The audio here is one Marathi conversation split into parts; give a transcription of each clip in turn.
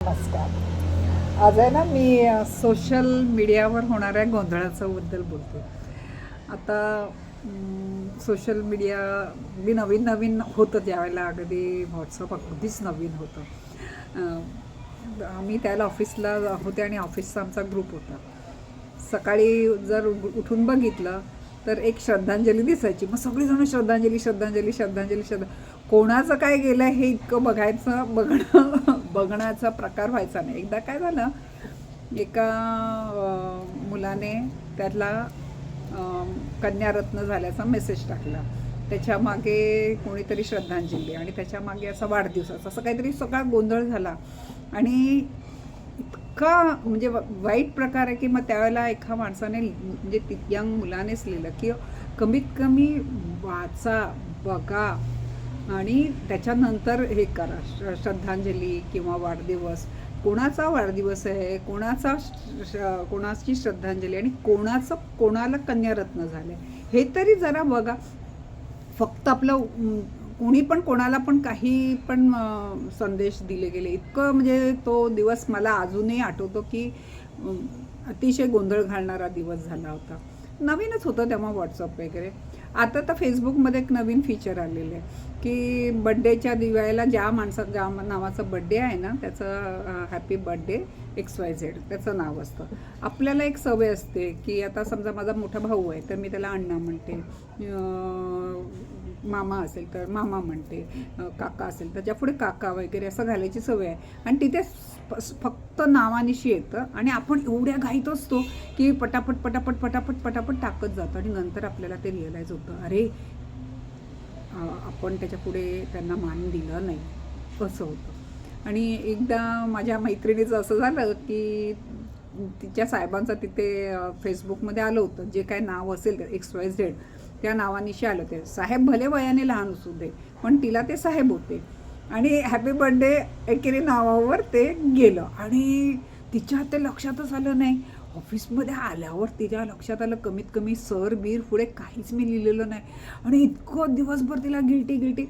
नमस्कार. आज आहे ना मी सोशल मीडियावर होणाऱ्या गोंधळाचाबद्दल बोलते. आता सोशल मीडिया अगदी नवीन नवीन होतं त्यावेळेला अगदी व्हॉट्सअप अगदीच नवीन होतं. आम्ही त्याला ऑफिसला होते आणि ऑफिसचा आमचा ग्रुप होता. सकाळी जर उठून बघितलं तर एक श्रद्धांजली दिसायची. मग सगळीजणं श्रद्धांजली श्रद्धांजली श्रद्धांजली श्रद्धा. कोणाचं काय गेलं हे इतकं बघायचं बघणं बघण्याचा प्रकार व्हायचा नाही. एकदा काय झालं एका मुलाने त्यातला कन्यारत्न झाल्याचा मेसेज टाकला. त्याच्यामागे कोणीतरी श्रद्धांजली आणि त्याच्यामागे असा वाढदिवसाचा असं काहीतरी सगळा गोंधळ झाला. आणि इतका म्हणजे वाईट प्रकार आहे की मग त्यावेळेला एका माणसाने म्हणजे यंग मुलानेच लिहिलं की कमीत कमी वाचा बघा. आणि त्याच्यानंतर हे करा श्रद्धांजली किंवा वाढदिवस. कोणाचा वाढदिवस आहे? कोणाचा श- श- कोणाची श्रद्धांजली आणि कोणाचं कोणाला कन्यारत्न झालं हे तरी जरा बघा. फक्त आपलं कुणी कोणी पण कोणाला पण काही पण संदेश दिले गेले. इतकं म्हणजे तो दिवस मला अजूनही आठवतो की अतिशय गोंधळ घालणारा दिवस झाला होता. नवीनच होतं तेव्हा व्हॉट्सअप वगैरे. आता तर फेसबुकमध्ये एक नवीन फीचर आलेलं आहे की बड्डेच्या दिवाळीला ज्या माणसा ज्या नावाचा बड्डे आहे ना त्याचं happy birthday X Y Z त्याचं नाव असतं. आपल्याला एक सवय असते की आता समजा माझा मोठा भाऊ आहे तर मी त्याला अण्णा म्हणते. मामा असेल तर मामा म्हणते काका असेल तर पुढे काका वगैरे असं घालायची सवय आहे. आणि तिथे फ- फक्त नावानिशी येतं आणि आपण एवढ्या घाईत असतो की पटापट पटापट पटापट पटापट टाकत जातो आणि नंतर आपल्याला ते रिअलाईज होतं अरे आपण त्याच्या पुढे त्यांना मान दिलं नाही असं होतं. आणि एकदा माझ्या मैत्रिणीचं असं झालं की तिच्या साहेबांचं तिथे फेसबुकमध्ये आलं होतं जे काय नाव असेल एक्स वाय झेड त्या नावानिशी आलं ते. साहेब भले वयाने लहान असू दे पण तिला ते साहेब होते. आणि हॅपी बर्थडे एकेरी नावावर ते गेलं. आणि तिच्या ते लक्षातच आलं नाही. ऑफिसमध्ये आल्यावर तिच्या लक्षात आलं कमीत कमी सर बीर पुढे काहीच मी लिहिलेलं नाही. आणि इतकं दिवसभर तिला गिल्टी गिल्टी.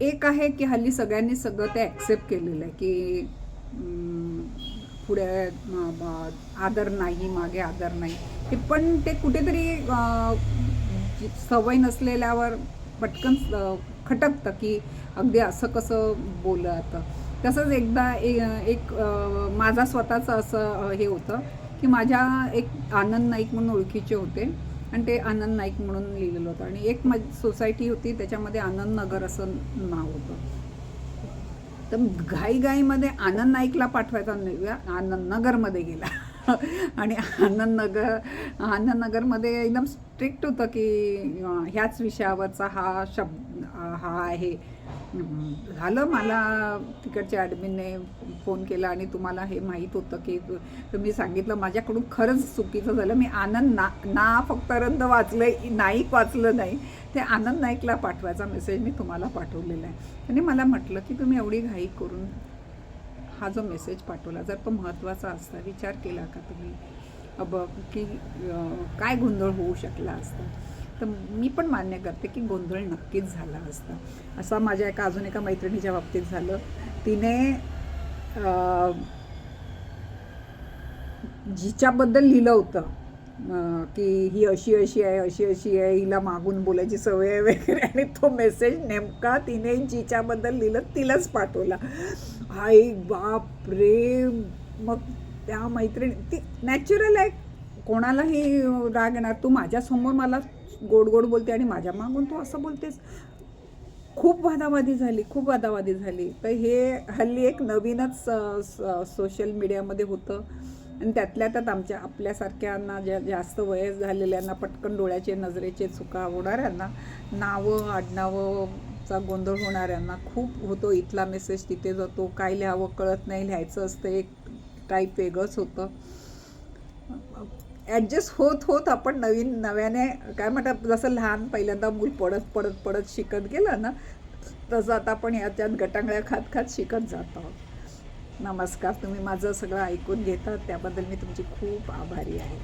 एक आहे की हल्ली सगळ्यांनी सगळं ते ॲक्सेप्ट केलेलं आहे की पुढे आदर नाही मागे आदर नाही. ते पण ते कुठेतरी सवय नसलेल्यावर पटकन खटकतं की अगदी असं कसं बोललं तसंच एकदा ए- एक माझा स्वतःचं असं हे होतं की माझ्या एक आनंद नाईक म्हणून ओळखीचे होते आणि ते आनंद नाईक म्हणून लिहिलेलं होतं. आणि एक माझी सोसायटी होती त्याच्यामध्ये आनंद नगर असं नाव होतं. तर घाईघाईमध्ये आनंद नाईकला पाठवायचा आनंद नगरमध्ये गेला. आणि आनंदनगर आनंदनगरमध्ये एकदम स्ट्रिक्ट होतं की ह्याच विषयावरचा हा शब्द हा आहे. झालं मला तिकडच्या ॲडमिनने फोन केला आणि तुम्हाला हे माहीत होतं की तुम्ही सांगितलं. माझ्याकडून खरंच चुकीचं झालं. मी आनंद ना ना फक्त रंद वाचलं नाईक वाचलं नाही. ते आनंद नाईकला पाठवायचा मेसेज मी तुम्हाला पाठवलेला आहे. आणि मला म्हटलं की तुम्ही एवढी घाई करून हा जो मेसेज पाठवला जर तो महत्त्वाचा असता विचार केला का तुम्ही? अब की काय गोंधळ होऊ शकला असता? तर मी पण मान्य करते की गोंधळ नक्कीच झाला असता. असा माझ्या एका अजून एका मैत्रिणीच्या बाबतीत झालं. तिने जिच्याबद्दल लिहिलं होतं की ही अशी अशी आहे अशी अशी आहे हिला मागून बोलायची सवय आहे वगैरे. आणि तो मेसेज नेमका तिने जिच्याबद्दल लिहिलं तिलाच पाठवला. आई बाप रे मग त्या मैत्रिणी ती नॅचरल आहे. कोणालाही राग येणार. तू माझ्यासमोर मला गोड गोड बोलते आणि माझ्या मागून तू असं बोलतेस. खूप वादावादी झाली खूप वादावादी झाली. तर हे हल्ली एक नवीनच सोशल मीडियामध्ये होतं. आणि त्यातल्या त्यात आमच्या आपल्यासारख्यांना ज्या जास्त वयस झालेल्यांना पटकन डोळ्याचे नजरेचे चुका होणाऱ्यांना नावं आडनावंचा गोंधळ होणाऱ्यांना खूप होतो. इथला मेसेज तिथे जातो. काय लिहावं कळत नाही. लिहायचं असतं एक टाईप वेगळंच होतं. ॲडजस्ट होत होत आपण नवीन नव्याने काय म्हणतात जसं लहान पहिल्यांदा मूल पडत पडत पडत शिकत गेलं ना तसं आता आपण याच्यात गटांगळ्या खात खात शिकत जात आहोत. नमस्कार तुम्ही माझं सगळं ऐकून घेता त्याबद्दल मी तुमची खूप आभारी आहे.